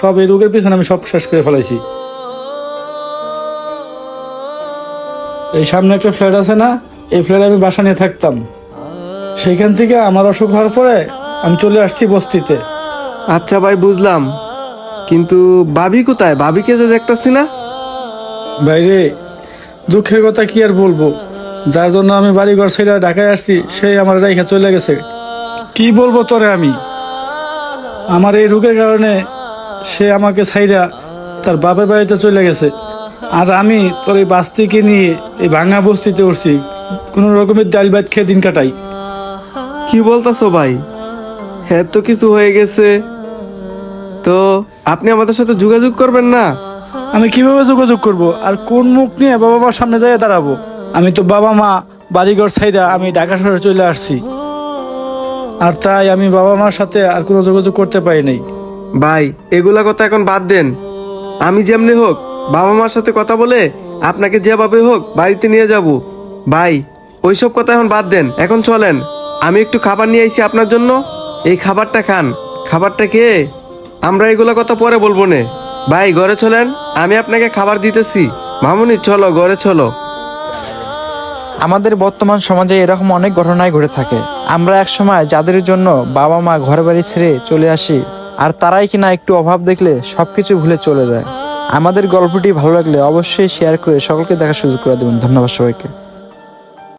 সব এই রোগের পিছনে আমি সব শেষ করে ফেলাইছি। এই সামনে একটা ফ্ল্যাট আছে না এই ফ্ল্যাটে আমি বাসা নিয়ে থাকতাম। সেইখান থেকে আমার অসুখ হওয়ার পরে আমি চলে আসছি বস্তিতে। আচ্ছা ভাই বুঝলাম। কিন্তু ভাবি কোথায়? ভাবিকে যে দেখতেছি না? বাইরে দুঃখের কথা কি আর বলব? যার জন্য আমি বাড়িঘর ছেড়ে ঢাকায় আসছি সেই আমার রেখে চলে গেছে। কি বলব তোরে আমি? আমার এই রোগের কারণে সে আমাকে ছাইরা তার বাপের বাড়িতে চলে গেছে। আর আমি তোর এই বাস্তিকে নিয়ে এই ভাঙা বস্তিতে উঠছি। কোনো রকমের ডাল ভাত খেয়ে দিন কাটাই। কি বলতেছো ভাই? হ্যাঁ তো কিছু হয়ে গেছে। তো আপনি আমাদের সাথে যোগাযোগ করবেন না? আমি কীভাবে যোগাযোগ করব? আর কোন মুখ নিয়ে বাবা মার সামনে যাইয়ে দাঁড়াবো? আমি তো বাবা মা বাড়িঘর ছাইরা আমি ঢাকা শহরে চলে আসছি। আর তাই আমি বাবা মার সাথে আর কোনো যোগাযোগ করতে পারি নাই। ভাই, এগুলা কথা এখন বাদ দেন। আমি যেমনি হোক, বাবা মার সাথে কথা বলে আপনাকে যেভাবে হোক বাড়িতে নিয়ে যাব। ভাই, ওইসব কথা এখন বাদ দেন। এখন চলেন, আমি একটু খাবার নিয়ে আইছি আপনার জন্য। এই খাবারটা খান। খাবারটা খেয়ে আমরা এগুলো কথা পরে বলব নে। ভাই, ঘরে চলেন, আমি আপনাকে খাবার দিতেছি। মামুনি, চলো, ঘরে চলো। আমাদের বর্তমান সমাজে এরকম অনেক ঘটনাই ঘটে থাকে। আমরা এক সময় যাদের জন্য বাবা মা ঘর বাড়ি ছেড়ে চলে আসি আর তারাই কিনা একটু অভাব দেখলে সব কিছু ভুলে চলে যায়। আমাদের গল্পটি ভালো লাগলে অবশ্যই শেয়ার করে সকলকে দেখার সুযোগ করে দেবেন। ধন্যবাদ সবাইকে।